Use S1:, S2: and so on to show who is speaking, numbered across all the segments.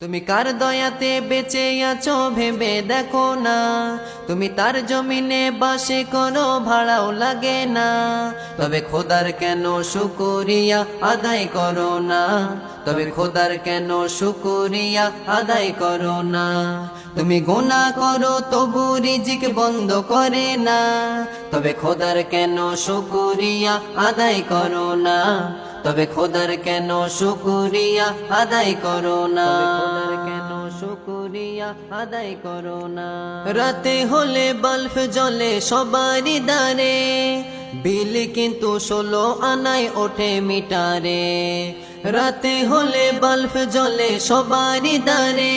S1: তুমি কার দয়াতে বেঁচে আছো ভেবে দেখো না। তুমি তার জমিনে বাসে কোনো ভাড়াও লাগে না। তবে খোদার কেন শুকুরিয়া আদায় করো না? তবে খোদার কেন শুকুরিয়া আদায় করো না? তুমি গোনা করো, তবু রিজিক বন্ধ করে না। তবে খোদার কেন শুকুরিয়া আদায় করো না? তবে খোদার কেন শুকুরিয়া আদায় করো না? কেন শুকুরিয়া আদায় করো না? রাতে হলে বাল্ব জ্বলে সবারই দারে বিল কিন্তু ষোলো আনায় ওঠে মিটারে। রাতে হলে বাল্ব জ্বলে সবারই দারে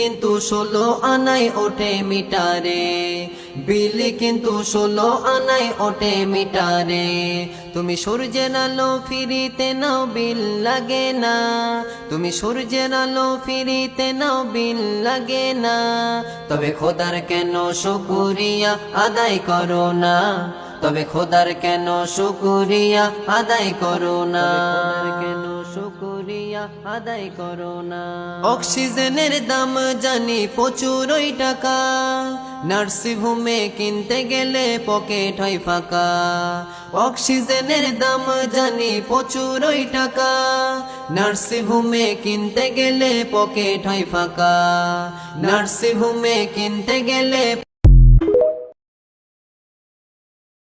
S1: কিন্তু ষোলো আনায় ওঠে মিটারে। বিল কিন্তু ষোলো আনায় ওঠে মিটারে। তুমি সূর্যের আলো ফিরিতে নাও, বিল লাগে না। তুমি সূর্যের আলো ফিরিতে নাও, বিল লাগে না। তবে খোদার কেন শুকুরিয়া আদায় করো না? তবে খোদার কেন শুকুরিয়া আদায় করো না? কেন শুকুরিয়া আদায় করো না। অক্সিজেনের দাম জানি প্রচুর ওই টাকা নার্সিংহোমে কিনতে গেলে পকেট হয় ফাঁকা। অক্সিজেনের দাম জানি প্রচুর ওই টাকা নার্সিংহোমে কিনতে গেলে পকেট হয় ফাঁকা। নার্সিংহোমে কিনতে গেলে